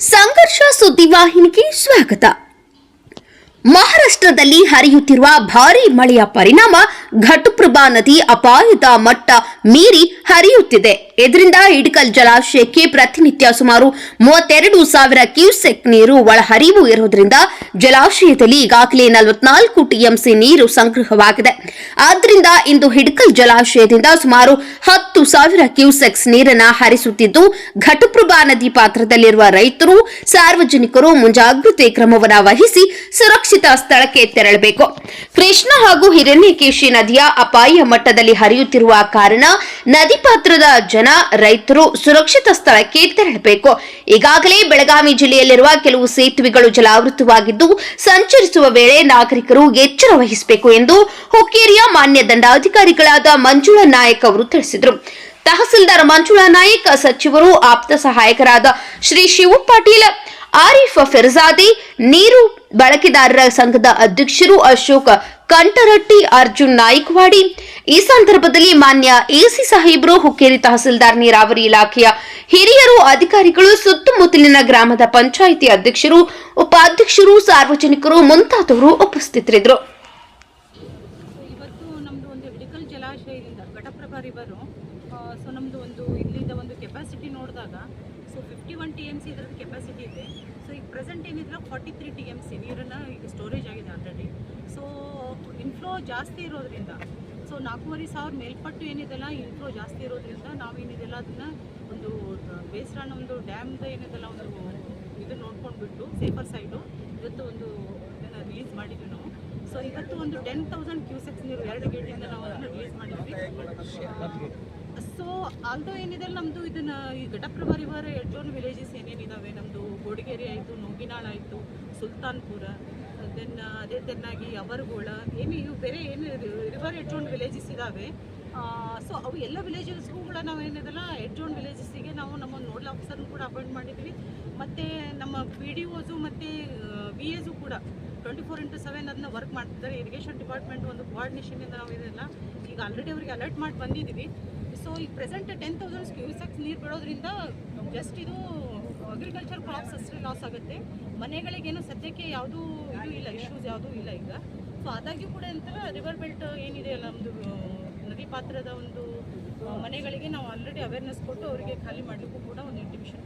ಸಂಘರ್ಷ ಸುದ್ದಿವಾಹಿನಿಗೆ ಸ್ವಾಗತ. ಮಹಾರಾಷ್ಟ್ರದಲ್ಲಿ ಹರಿಯುತ್ತಿರುವ ಭಾರೀ ಮಳೆಯ ಪರಿಣಾಮ ಘಟಪ್ರಭಾ ನದಿ ಅಪಾಯದ ಮಟ್ಟ ಮೀರಿ ಹರಿಯುತ್ತಿದೆ. ಇದರಿಂದ ಇಡಕಲ್ ಜಲಾಶಯಕ್ಕೆ ಪ್ರತಿನಿತ್ಯ ಸುಮಾರು ಮೂವತ್ತೆರಡು ಸಾವಿರ ಕ್ಯೂಸೆಕ್ ನೀರು ಒಳಹರಿವು ಇರುವುದರಿಂದ ಜಲಾಶಯದಲ್ಲಿ ಈಗಾಗಲೇ ನಲವತ್ನಾಲ್ಕು ಟಿಎಂಸಿ ನೀರು ಸಂಗ್ರಹವಾಗಿದೆ. ಆದ್ದರಿಂದ ಇಂದು ಹಿಡಕಲ್ ಜಲಾಶಯದಿಂದ ಸುಮಾರು ಹತ್ತು ಸಾವಿರ ಕ್ಯೂಸೆಕ್ಸ್ ನೀರನ್ನು ಹರಿಸುತ್ತಿದ್ದು, ಘಟಪ್ರಭಾ ನದಿ ಪಾತ್ರದಲ್ಲಿರುವ ರೈತರು, ಸಾರ್ವಜನಿಕರು ಮುಂಜಾಗ್ರತೆ ಕ್ರಮವನ್ನು ವಹಿಸಿ ಸುರಕ್ಷಿತ ಸ್ಥಳಕ್ಕೆ ತೆರಳಬೇಕು. ಕೃಷ್ಣ ಹಾಗೂ ಹಿರಣ್ಯಕೇಶಿ ನದಿಯ ಅಪಾಯ ಮಟ್ಟದಲ್ಲಿ ಹರಿಯುತ್ತಿರುವ ಕಾರಣ ನದಿ ಪಾತ್ರದ ಜನ ರೈತರು ಸುರಕ್ಷಿತ ಸ್ಥಳಕ್ಕೆ ತೆರಳಬೇಕು. ಈಗಾಗಲೇ ಬೆಳಗಾವಿ ಜಿಲ್ಲೆಯಲ್ಲಿರುವ ಕೆಲವು ಸೇತುವೆಗಳು ಜಲಾವೃತವಾಗಿದ್ದು, ಸಂಚರಿಸುವ ವೇಳೆ ನಾಗರಿಕರು ಎಚ್ಚರ ವಹಿಸಬೇಕು ಎಂದು ಹುಕ್ಕೇರಿಯ ಮಾನ್ಯ ದಂಡಾಧಿಕಾರಿಗಳಾದ ಮಂಜುಳಾ ನಾಯಕ್ ಅವರು ತಿಳಿಸಿದರು. ತಹಸೀಲ್ದಾರ್ ಮಂಜುಳಾ ನಾಯಕ್, ಸಚಿವರು ಆಪ್ತ ಸಹಾಯಕರಾದ ಶ್ರೀ ಶಿವ ಪಾಟೀಲ್, ಆರಿಫ್ ಫಿರ್ಜಾದಿ, ನೀರು ಬಳಕೆದಾರರ ಸಂಘದ ಅಧ್ಯಕ್ಷರು ಅಶೋಕ್ ಕಂಟರಟ್ಟಿ ಅರ್ಜುನ್ ನಾಯ್ಕವಾಡಿ ಈ ಸಂದರ್ಭದಲ್ಲಿ ಮಾನ್ಯ ಎಸಿ ಸಾಹೇಬರು, ಹುಕ್ಕೇರಿ ತಹಸೀಲ್ದಾರ್, ನೀರಾವರಿ ಇಲಾಖೆಯ ಹಿರಿಯರು, ಅಧಿಕಾರಿಗಳು, ಸುತ್ತಮುತ್ತಲಿನ ಗ್ರಾಮದ ಪಂಚಾಯಿತಿ ಅಧ್ಯಕ್ಷರು, ಉಪಾಧ್ಯಕ್ಷರು, ಸಾರ್ವಜನಿಕರು ಮುಂತಾದವರು ಉಪಸ್ಥಿತರಿದ್ದರು. ಸೊ ನಮ್ಮದು ಒಂದು ನಮ್ಮದು ಒಂದು ಕೆಪಾಸಿಟಿ ನೋಡಿದಾಗ, so fifty one T M C ಇದ್ರದ್ದು ಕೆಪಾಸಿಟಿ ಇದೆ. ಸೊ ಈಗ present ಏನಿದ್ರೆ forty three T M C ನೀರನ್ನು ಸ್ಟೋರೇಜ್ ಆಗಿದೆ ಆಲ್ರೆಡಿ ಸೊ ಇನ್ಫ್ಲೋ ಜಾಸ್ತಿ ಇರೋದ್ರಿಂದ ನಾಲ್ಕೂವರೆ ಸಾವಿರ ಮೇಲ್ಪಟ್ಟು ಏನಿದೆಲ್ಲ ಇನ್ಫ್ಲೋ ಜಾಸ್ತಿ ಇರೋದ್ರಿಂದ ನಾವೇನಿದೆಲ್ಲ ಅದನ್ನು ಒಂದು ಬೇಸ್ರಾಣ ಒಂದು ಡ್ಯಾಮ್ದ ಏನಿದೆಲ್ಲ ಒಂದು ಇದು ನೋಡ್ಕೊಂಡ್ಬಿಟ್ಟು ಸೇಫರ್ ಸೈಡು ಇವತ್ತು ಒಂದು ಇದನ್ನು ರಿಲೀಸ್ ಮಾಡಿದ್ವಿ ನಾವು. ಸೊ ಇವತ್ತು ಒಂದು ಟೆನ್ ತೌಸಂಡ್ ಕ್ಯೂಸೆಕ್ಸ್ ನೀರು ಎರಡು ಗೇಟಿಂದ ನಾವು ಅದನ್ನು ರಿಲೀಸ್ ಮಾಡಿದ್ವಿ. ಸೊ ಆಲ್ದೋ ಏನಿದೆ ನಮ್ಮದು ಇದನ್ನು ಈ ಘಟಪ್ರಭಾ ರಿವರ್ ಎಡ್ಜೋನ್ ವಿಲೇಜಸ್ ಏನೇನಿದ್ದಾವೆ ನಮ್ಮದು ಗೋಡಿಗೇರಿ ಆಯಿತು, ನೋಗಿನಾಳ್ ಆಯಿತು, ಸುಲ್ತಾನ್ಪುರ ಅದೇ ತೆನ್ನಾಗಿ ಅವರ್ಗೋಳ, ಏನು ಇವು ಬೇರೆ ಏನು ರಿವರ್ ಎಡ್ಜೋನ್ ವಿಲೇಜಸ್ ಇದ್ದಾವೆ ಸೊ ಅವು ಎಲ್ಲ ವಿಲೇಜಸ್ಗೂ ಕೂಡ ನಾವು ಏನಿದೆಲ್ಲ ಎಡ್ಜೋನ್ ವಿಲೇಜಸ್ಸಿಗೆ ನಾವು ನಮ್ಮ ನೋಡಲ್ ಆಫೀಸರ್ನ ಕೂಡ ಅಪಾಯಿಂಟ್ ಮಾಡಿದ್ವಿ. ಮತ್ತು ನಮ್ಮ ಪಿ ಡಿ ಒಸು ಮತ್ತು ವಿ ಎಸು ಕೂಡ ಟ್ವೆಂಟಿ ಫೋರ್ ಇಂಟು ಸೆವೆನ್ ಅದನ್ನ ವರ್ಕ್ ಮಾಡ್ತಿದ್ದಾರೆ. ಇರಿಗೇಷನ್ ಡಿಪಾರ್ಟ್ಮೆಂಟ್ ಒಂದು ಕೋಆರ್ಡಿನೇಷನಿಂದ ನಾವು ಇದೆಲ್ಲ ಈಗ ಆಲ್ರೆಡಿ ಅವರಿಗೆ ಅಲರ್ಟ್ ಮಾಡಿ ಬಂದಿದ್ದೀವಿ. ಸೊ ಈಗ ಪ್ರೆಸೆಂಟ್ ಟೆನ್ ತೌಸಂಡ್ ಕ್ಯೂಸೆಕ್ಸ್ ನೀರು ಬಿಡೋದ್ರಿಂದ ಜಸ್ಟ್ ಇದು ಕ್ರಾಪ್ಸ್ ಅಷ್ಟೇ ಲಾಸ್ ಆಗುತ್ತೆ. ಮನೆಗಳಿಗೇನು ಸದ್ಯಕ್ಕೆ ಯಾವುದೂ ಇದು ಇಲ್ಲ ಇಶ್ಯೂಸ್ ಯಾವುದೂ ಇಲ್ಲ ಈಗ. ಸೊ ಆದಾಗ್ಯೂ ಕೂಡ ಅಂತ ರಿವರ್ ಬೆಲ್ಟ್ ಏನಿದೆ ಅಲ್ಲ ನದಿ ಪಾತ್ರದ ಒಂದು ಮನೆಗಳಿಗೆ ನಾವು ಆಲ್ರೆಡಿ ಅವೇರ್ನೆಸ್ ಕೊಟ್ಟು ಅವರಿಗೆ ಖಾಲಿ ಮಾಡಲಿಕ್ಕೂ ಕೂಡ ಒಂದು ಇಂಟಿಮೇಷನ್